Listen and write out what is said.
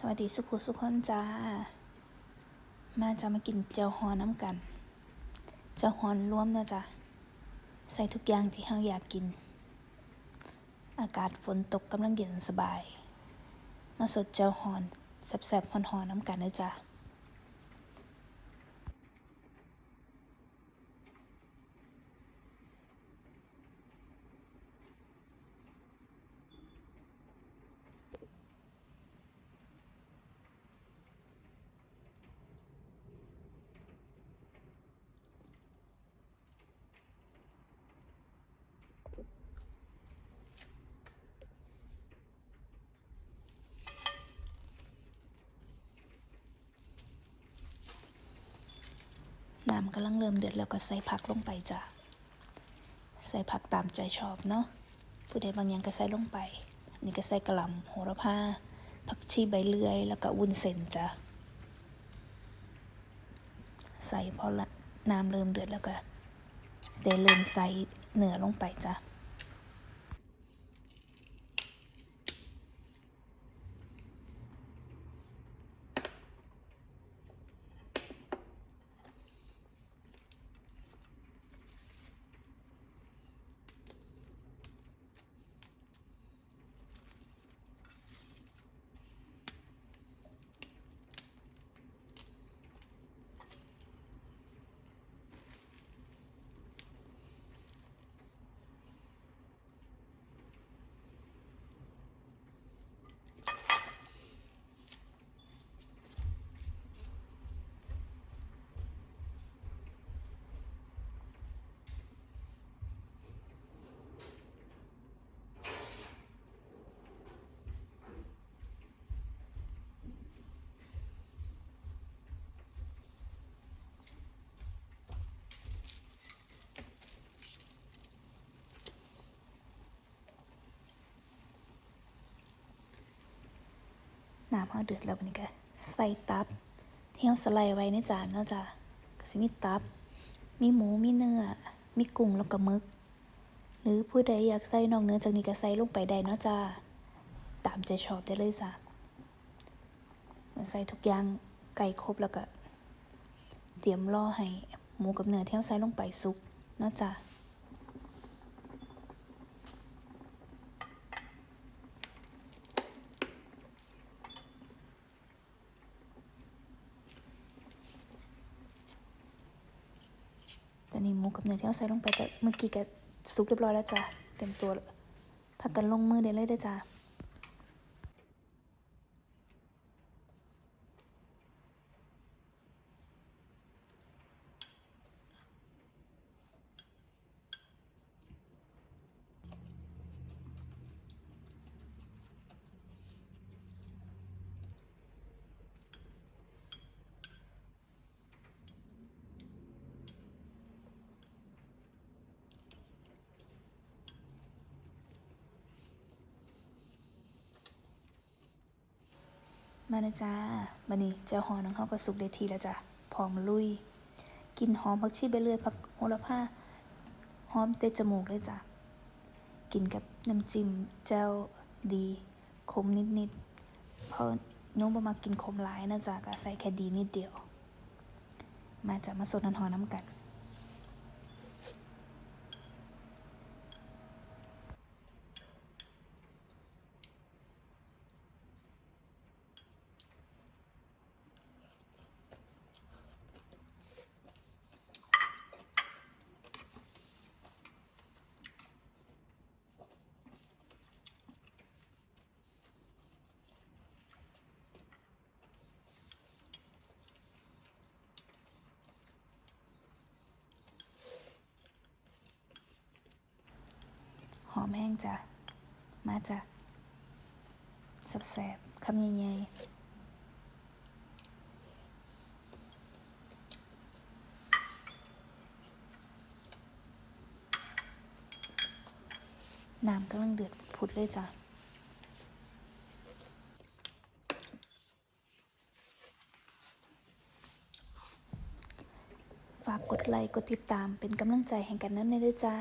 สวัสดีสุขุสุขคนจ้า มาจะมากินเจียวฮอน้ำกัน เจียวฮอนร่วมนะจ๊ะ ใส่ทุกอย่างที่เราอยากกิน อากาศฝนตกกำลังเย็นสบาย มาสดเจียวฮอนแซ่บๆฮอนๆน้ำกันนะจ๊ะ น้ำกำลังเริ่มเดือดแล้วก็ใส่ผักลงไปจ้ะ ใส่ผักตามใจชอบเนาะ ผู้ใดบางอย่างก็ใส่ลงไปนี่ก็ใส่กระหล่ำโหระพา ผักชีใบเลื่อย แล้วก็วุ้นเส้นจ้ะ ใส่พอละน้ำเริ่มเดือดแล้วก็เดเริ่มใส่เนื้อลงไปจ้ะ น้ำเฮาเดือดแล้วบัดนี้ก็ใส่ตับที่เฮาสไลด์ไว้ในจานเนาะจ้ะก็สิมีตับ มีหมูมีเนื้อ มีกุ้งแล้วก็มึก หรือผู้ใดอยากใส่นอกเนื้อจากนี้ก็ใส่ลงไปได้เนาะจ้าตามใจชอบได้เลยจ้ะใส่ทุกอย่างไก่ครบแล้วก็ เตรียมรอให้หมูกับเนื้อที่เฮาใส่ลงไปสุกเนาะจ้ะ ต อนนี้หมูกับเนื้อที่เอาใส่ลงไปแต่เมื่อกี้ก็ซุกเรียบร้อยแล้วจ้ะ เต็มตัวแล้วพักกันลงมือได้เลยได้จ้ะ มาเลยจ้าบันนี้เจ้าหอน้องเขาก็สุกได้ทีแล้วจ้ะพอมลุย กินหอมผักชีไปเรื่อยผักโหระพาหอมเตะจมูกเลยจ้ะ กินกับน้ำจิ้มเจ้าดีขมนิดๆเพราะน้องบ่มากินขมหลายนะจ๊ะก็ใส่แค่ดีนิดเดียว มาจากมาสดน้ำหอน้ำกัน หอมแห้งจ้ะ มาจ้ะแสบๆคำใหญ่ๆน้ำกำลังเดือดพุดเลยจ้ะฝากกดไลค์กดติดตามเป็นกำลังใจให้กันนั้นเลยจ้า